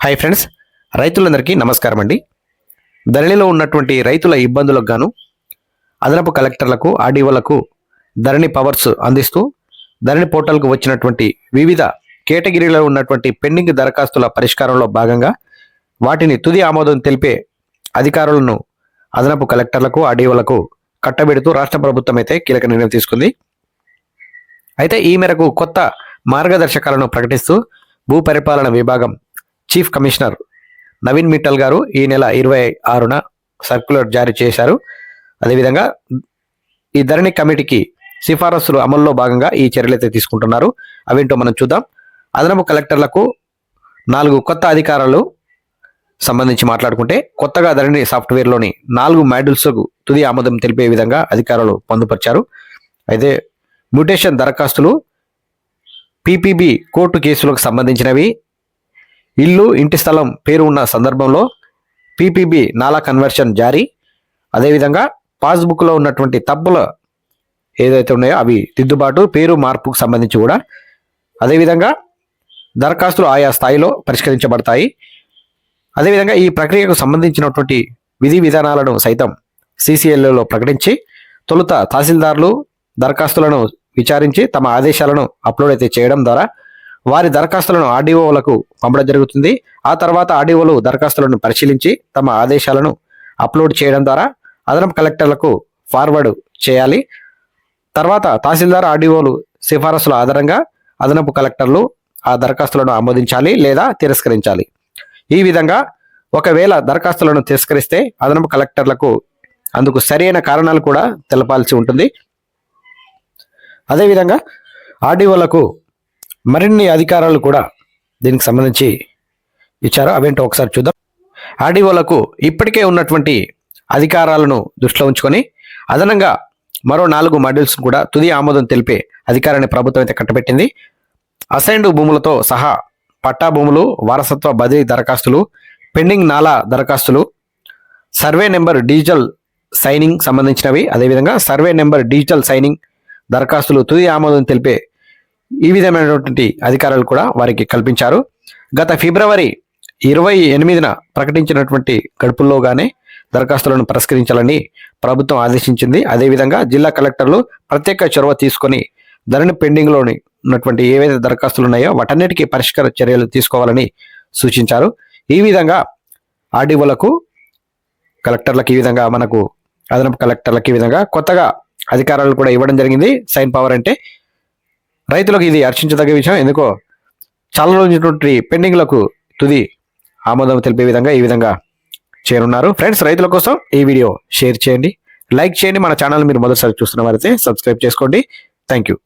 Hi friends రైతులందరికీ నమస్కారం అండి. ధరణిలో ఉన్నటువంటి రైతుల ఇబ్బందులకు గాను అదనపు కలెక్టర్లకు ఆర్డీఓలకు ధరణి పవర్స్ అందిస్తూ ధరణి పోర్టల్కు వచ్చినటువంటి వివిధ కేటగిరీలో ఉన్నటువంటి పెండింగ్ దరఖాస్తుల పరిష్కారంలో భాగంగా వాటిని తుది ఆమోదం తెలిపే అధికారులను అదనపు కలెక్టర్లకు ఆర్డీఓలకు కట్టబెడుతూ రాష్ట్ర ప్రభుత్వం అయితే కీలక నిర్ణయం తీసుకుంది. అయితే ఈ మేరకు కొత్త మార్గదర్శకాలను ప్రకటిస్తూ భూ పరిపాలన విభాగం చీఫ్ కమిషనర్ నవీన్ మిట్టల్ గారు ఈ నెల ఇరవై ఆరున సర్క్యులర్ జారీ చేశారు. అదేవిధంగా ఈ ధరణి కమిటీకి సిఫారసులు అమల్లో భాగంగా ఈ చర్యలు అయితే తీసుకుంటున్నారు. అవేంటో మనం చూద్దాం. అదనపు కలెక్టర్లకు నాలుగు కొత్త అధికారాలు సంబంధించి మాట్లాడుకుంటే కొత్తగా ధరణి సాఫ్ట్వేర్లోని నాలుగు మాడ్యూల్స్కు తుది ఆమోదం తెలిపే విధంగా అధికారులు పొందుపరిచారు. అయితే మ్యూటేషన్ దరఖాస్తులు పీపీబీ కోర్టు కేసులకు సంబంధించినవి ఇల్లు ఇంటి స్థలం పేరు ఉన్న సందర్భంలో పీపీబీ నాలా కన్వర్షన్ జారీ. అదేవిధంగా పాస్బుక్లో ఉన్నటువంటి తప్పుల ఏదైతే ఉన్నాయో అవి దిద్దుబాటు పేరు మార్పుకు సంబంధించి కూడా. అదేవిధంగా దరఖాస్తులు ఆయా స్థాయిలో పరిష్కరించబడతాయి. అదేవిధంగా ఈ ప్రక్రియకు సంబంధించినటువంటి విధి విధానాలను సైతం సిసిఎల్ఏలో ప్రకటించి తొలుత తహసీల్దార్లు దరఖాస్తులను విచారించి తమ ఆదేశాలను అప్లోడ్ అయితే చేయడం ద్వారా వారి దరఖాస్తులను ఆర్డీఓలకు పంపడం జరుగుతుంది. ఆ తర్వాత ఆర్డీఓలు దరఖాస్తులను పరిశీలించి తమ ఆదేశాలను అప్లోడ్ చేయడం ద్వారా అదనపు కలెక్టర్లకు ఫార్వర్డ్ చేయాలి. తర్వాత తహసీల్దార్ ఆర్డీఓలు సిఫారసుల ఆధారంగా అదనపు కలెక్టర్లు ఆ దరఖాస్తులను ఆమోదించాలి లేదా తిరస్కరించాలి. ఈ విధంగా ఒకవేళ దరఖాస్తులను తిరస్కరిస్తే అదనపు కలెక్టర్లకు అందుకు సరైన కారణాలు కూడా తెలపాల్సి ఉంటుంది. అదేవిధంగా ఆర్డీఓలకు మరిన్ని అధికారాలు కూడా దీనికి సంబంధించి ఇచ్చారు అవేంటో ఒకసారి చూద్దాం. ఆర్డీఓలకు ఇప్పటికే ఉన్నటువంటి అధికారాలను దృష్టిలో ఉంచుకొని అదనంగా మరో నాలుగు మాడ్యూల్స్ కూడా తుది ఆమోదం తెలిపే అధికారాన్ని ప్రభుత్వం అయితే కట్టబెట్టింది. అసైన్డ్ భూములతో సహా పట్టా భూములు వారసత్వ బదిలీ దరఖాస్తులు పెండింగ్ నాలా దరఖాస్తులు సర్వే నెంబర్ డిజిటల్ సైనింగ్ సంబంధించినవి. అదేవిధంగా సర్వే నెంబర్ డిజిటల్ సైనింగ్ దరఖాస్తులు తుది ఆమోదం తెలిపే ఈ విధమైనటువంటి అధికారాలు కూడా వారికి కల్పించారు. గత ఫిబ్రవరి ఇరవై ఎనిమిదిన ప్రకటించినటువంటి గడుపుల్లోగానే దరఖాస్తులను పరిష్కరించాలని ప్రభుత్వం ఆదేశించింది. అదేవిధంగా జిల్లా కలెక్టర్లు ప్రత్యేక చొరవ తీసుకొని ధరణి పెండింగ్లోని ఉన్నటువంటి ఏవైతే దరఖాస్తులు ఉన్నాయో వాటన్నిటికీ పరిష్కార చర్యలు తీసుకోవాలని సూచించారు. ఈ విధంగా ఆర్డీఓలకు కలెక్టర్లకు ఈ విధంగా మనకు అదనపు కలెక్టర్లకు ఈ విధంగా కొత్తగా అధికారాలు కూడా ఇవ్వడం జరిగింది. సైన్ పవర్ అంటే రైతులకు ఇది హర్షించదగ్గ విషయం. ఎందుకో చాలా రోజులటువంటి పెండింగ్లకు తుది ఆమోదం తెలిపే విధంగా ఈ విధంగా చేరున్నారు. ఫ్రెండ్స్ రైతుల కోసం ఈ వీడియో షేర్ చేయండి. లైక్ చేయండి. మన ఛానల్ మీరు మొదటిసారి చూస్తున్న వారైతే సబ్స్క్రైబ్ చేసుకోండి. Thank you